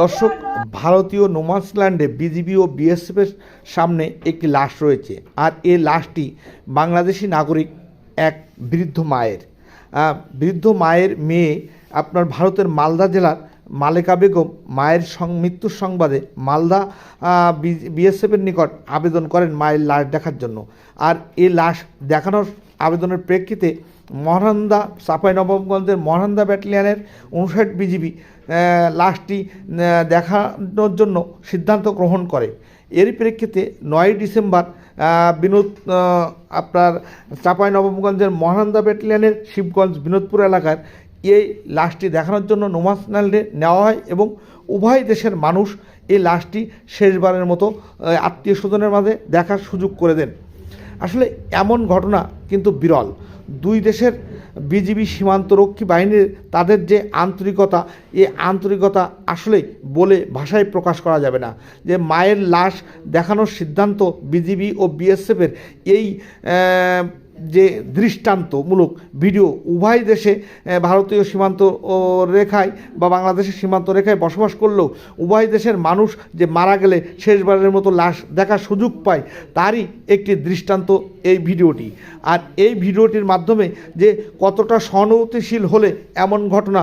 দর্শক, ভারতীয় নোমান্সল্যান্ডে বিজিবি ও বিএসএফের সামনে একটি লাশ রয়েছে। আর এই লাশটি বাংলাদেশি নাগরিক এক বৃদ্ধ মায়ের। বৃদ্ধ মায়ের মেয়ে আপনার ভারতের মালদা জেলার মালেকা বেগম মায়ের মৃত্যুর সংবাদে মালদা বিএসএফের নিকট আবেদন করেন মায়ের লাশ দেখার জন্য। আর এ লাশ দেখানোর আবেদনের প্রেক্ষিতে মহানন্দা চাঁপাইনবাবগঞ্জের মহানন্দা ব্যাটালিয়নের উনষাট বিজিবি লাশটি দেখানোর জন্য সিদ্ধান্ত গ্রহণ করে। এর প্রেক্ষিতে নয় ডিসেম্বর বিনোদ আপনার চাঁপাইনবাবগঞ্জের মহানন্দা ব্যাটালিয়নের শিবগঞ্জ বিনোদপুর এলাকার এই লাশটি দেখানোর জন্য নোমাসনাল্ডে নেওয়া হয় এবং উভয় দেশের মানুষ এই লাশটি শেষবারের মতো আত্মীয় স্বজনের মাঝে দেখার সুযোগ করে দেন। আসলে এমন ঘটনা কিন্তু বিরল। দুই দেশের বিজিবি সীমান্তরক্ষী বাহিনীর তাদের যে আন্তরিকতা, এ আন্তরিকতা আসলে বলে ভাষায় প্রকাশ করা যাবে না। যে মায়ের লাশ দেখানোর সিদ্ধান্ত বিজিবি ও বিএসএফের এই যে দৃষ্টান্তমূলক ভিডিও উভয় দেশে ভারতীয় সীমান্ত রেখায় বা বাংলাদেশের সীমান্ত রেখায় বসবাস করলেও উভয় দেশের মানুষ যে মারা গেলে শেষবারের মতো লাশ দেখার সুযোগ পায়, তারই একটি দৃষ্টান্ত এই ভিডিওটি। আর এই ভিডিওটির মাধ্যমে যে কতটা সহানুভূতিশীল হলে এমন ঘটনা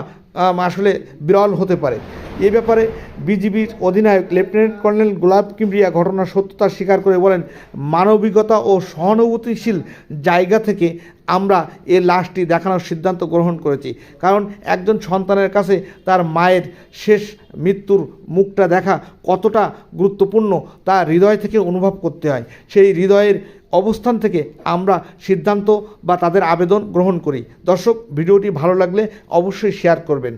আসলে বিরল হতে পারে। এ ব্যাপারে বিজিবির অধিনায়ক লেফটেন্যান্ট কর্নেল গোলাপ কিমরিয়া ঘটনার সত্যতা স্বীকার করে বলেন, মানবিকতা ও সহানুভূতিশীল জায়গা থেকে আমরা এ লাশটি দেখানোর সিদ্ধান্ত গ্রহণ করেছি। কারণ একজন সন্তানের কাছে তার মায়ের শেষ মৃত্যুর মুখটা দেখা কতটা গুরুত্বপূর্ণ তা হৃদয় থেকে অনুভব করতে হয়। সেই হৃদয়ের অবস্থান থেকে আমরা সিদ্ধান্ত বা তাদের আবেদন গ্রহণ করি। দর্শক, ভিডিওটি ভালো লাগলে অবশ্যই শেয়ার করবেন।